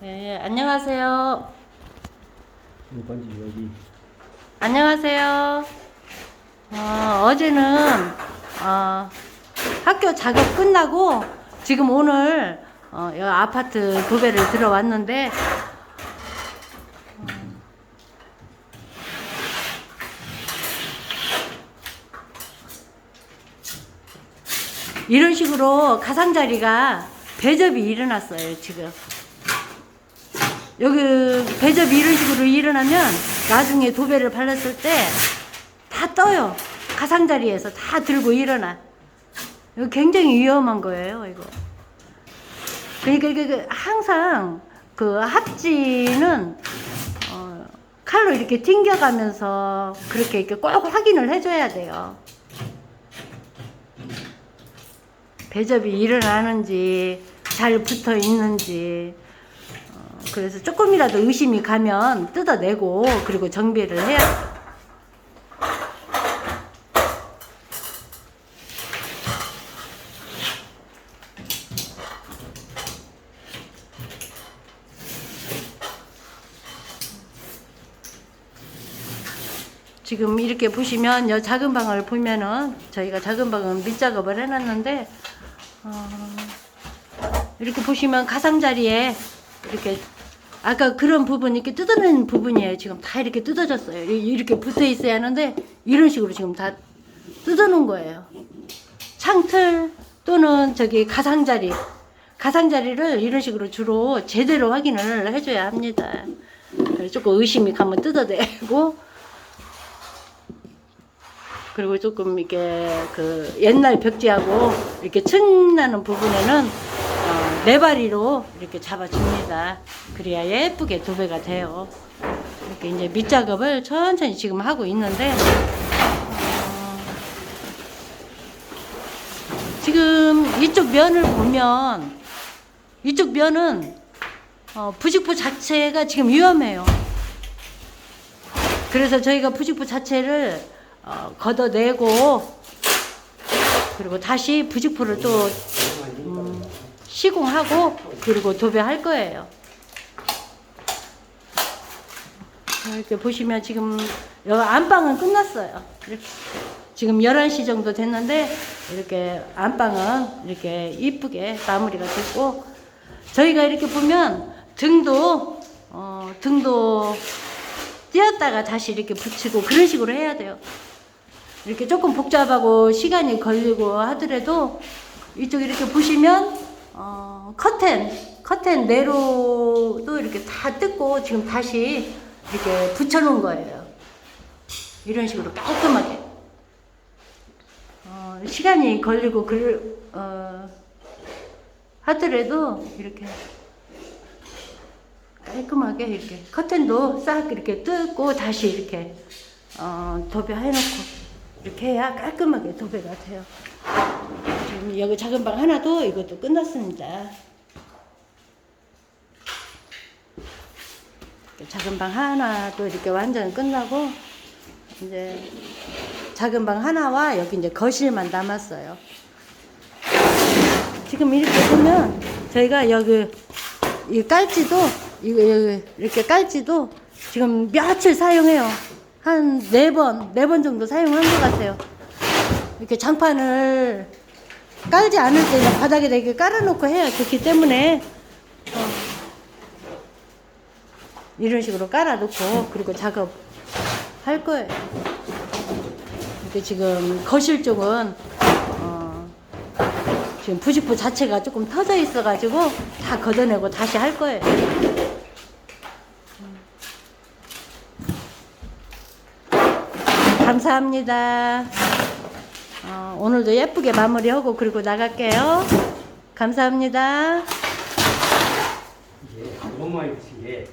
네, 안녕하세요. 이 반지 여기 안녕하세요. 어, 어제는 어, 학교 작업 끝나고 지금 오늘 어, 여 아파트 도배를 들어왔는데 음, 이런 식으로 가상자리가 배접이 일어났어요 지금. 여기 배접이 이런 식으로 일어나면 나중에 도배를 발랐을 때 다 떠요. 가상자리에서 다 들고 일어나. 이거 굉장히 위험한 거예요, 이거. 그러니까 이게 그 항상 그 합지는 어, 칼로 이렇게 튕겨가면서 그렇게 이렇게 꼭 확인을 해줘야 돼요. 배접이 일어나는지 잘 붙어 있는지 어, 그래서 조금이라도 의심이 가면 뜯어내고 그리고 정비를 해야 지금 이렇게 보시면 이 작은 방을 보면은 저희가 작은 방은 밑작업을 해놨는데 어, 이렇게 보시면 가상자리에 이렇게 아까 그런 부분 이렇게 뜯어낸 부분이에요. 지금 다 이렇게 뜯어졌어요. 이- 이렇게 붙어 있어야 하는데 이런 식으로 지금 다 뜯어놓은 거예요. 창틀 또는 저기 가상자리 가상자리를 이런 식으로 주로 제대로 확인을 해줘야 합니다. 조금 의심이 가면 뜯어내고 그리고 조금 이렇게 그 옛날 벽지하고 이렇게 층 나는 부분에는 어, 네바리로 이렇게 잡아줍니다. 그래야 예쁘게 도배가 돼요. 이렇게 이제 밑작업을 천천히 지금 하고 있는데 어, 지금 이쪽 면을 보면 이쪽 면은 어, 부직포 자체가 지금 위험해요. 그래서 저희가 부직포 자체를 어, 걷어내고 그리고 다시 부직포를 또 음, 시공하고 그리고 도배할 거예요. 이렇게 보시면 지금 안방은 끝났어요. 지금 11시 정도 됐는데 이렇게 안방은 이렇게 이쁘게 마무리가 됐고 저희가 이렇게 보면 등도 어, 등도 띄었다가 다시 이렇게 붙이고 그런 식으로 해야 돼요. 이렇게 조금 복잡하고 시간이 걸리고 하더라도 이쪽 이렇게 보시면 어, 커튼 커튼 내로도 이렇게 다 뜯고 지금 다시 이렇게 붙여놓은 거예요. 이런 식으로 깔끔하게 어, 시간이 걸리고 그 어, 하더라도 이렇게 깔끔하게 이렇게 커튼도 싹 이렇게 뜯고 다시 이렇게 어, 도배해놓고 이렇게 해야 깔끔하게 도배가 돼요. 지금 여기 작은 방 하나도 이것도 끝났습니다. 작은 방 하나도 이렇게 완전 끝나고 이제 작은 방 하나와 여기 이제 거실만 남았어요. 지금 이렇게 보면 저희가 여기 이 깔지도 이렇게 깔지도 지금 며칠 사용해요. 한 네 번, 네 번 정도 사용한 것 같아요. 이렇게 장판을 깔지 않을 때는 바닥에다 이렇게 깔아놓고 해야 좋기 때문에 어, 이런 식으로 깔아놓고 그리고 작업할 거예요. 이렇게 지금 거실 쪽은 어, 지금 부직포 자체가 조금 터져 있어가지고 다 걷어내고 다시 할 거예요. 감사합니다. 어, 오늘도 예쁘게 마무리하고 그리고 나갈게요. 감사합니다. 이게 너무 많이 붙인 게